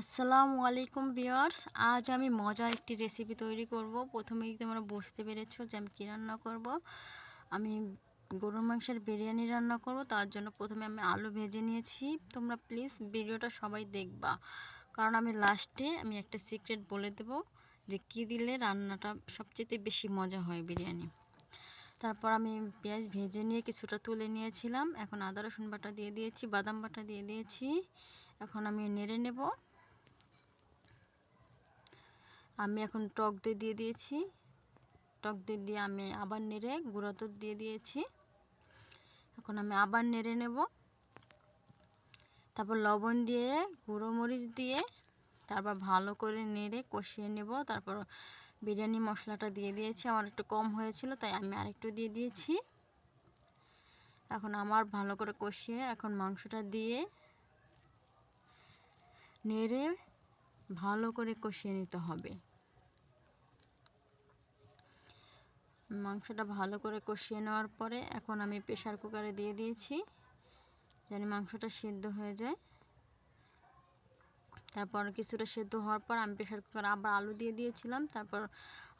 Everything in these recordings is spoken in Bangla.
আসসালামু আলাইকুম ভিউয়ার্স। আজ আমি মজার একটি রেসিপি তৈরি করব। প্রথমেই তোমরা বুঝতে পেরেছ যে আমি কী রান্না করব, আমি গরুর মাংসের বিরিয়ানি রান্না করব। তার জন্য প্রথমে আমি আলু ভেজে নিয়েছি। তোমরা প্লিজ ভিডিওটা সবাই দেখবা। কারণ আমি লাস্টে আমি একটা সিক্রেট বলে দেব যে কি দিলে রান্নাটা সবচেয়ে বেশি মজা হয় বিরিয়ানি। তারপর আমি পেঁয়াজ ভেজে নিয়ে কিছুটা তুলে নিয়েছিলাম। এখন আদা রসুন বাটা দিয়ে দিয়েছি, বাদাম বাটা দিয়ে দিয়েছি। এখন আমি নেড়ে নেব। আমি এখন টক দই দিয়ে দিয়েছি। টক দই দিয়ে আমি আবার নেড়ে গুঁড়ো দুধ দিয়ে দিয়েছি। এখন আমি আবার নেড়ে নেব। তারপর লবণ দিয়ে, গুঁড়ো মরিচ দিয়ে, তারপর ভালো করে নেড়ে কষিয়ে নেব। তারপর বিরিয়ানি মশলাটা দিয়ে দিয়েছি। আমার একটু কম হয়েছিল, তাই আমি আরেকটু দিয়ে দিয়েছি। এখন আমার ভালো করে কষিয়ে এখন মাংসটা দিয়ে নেড়ে ভালো করে কষিয়ে নিতে হবে। মাংসটা ভালো করে কষিয়ে নেওয়ার পরে এখন আমি প্রেশার কুকারে দিয়ে দিয়েছি, যেন মাংসটা সিদ্ধ হয়ে যায়। তারপর কিছুটা সেদ্ধ হওয়ার পর আমি প্রেশার কুকারে আবার আলু দিয়ে দিয়েছিলাম, তারপর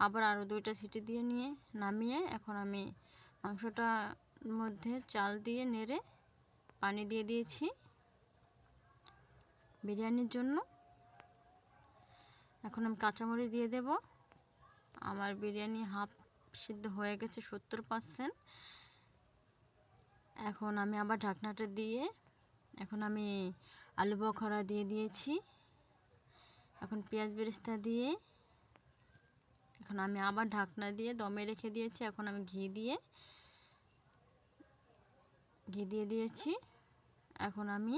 আবার আরও দুইটা সিটি দিয়ে নিয়ে নামিয়ে এখন আমি মাংসটার মধ্যে চাল দিয়ে নেড়ে পানি দিয়ে দিয়েছি। বিরিয়ানির জন্য এখন আমি কাঁচামরিচ দিয়ে দেব। আমার বিরিয়ানি হাফ সিদ্ধ হয়ে গেছে সত্তর পারসেন্ট এখন আমি আবার ঢাকনাটা দিয়ে এখন আমি আলু বখরা দিয়ে দিয়েছি। এখন পেঁয়াজ বেরেস্তা দিয়ে এখন আমি আবার ঢাকনা দিয়ে দমে রেখে দিয়েছি। এখন আমি ঘি দিয়ে ঘি দিয়ে দিয়েছি। এখন আমি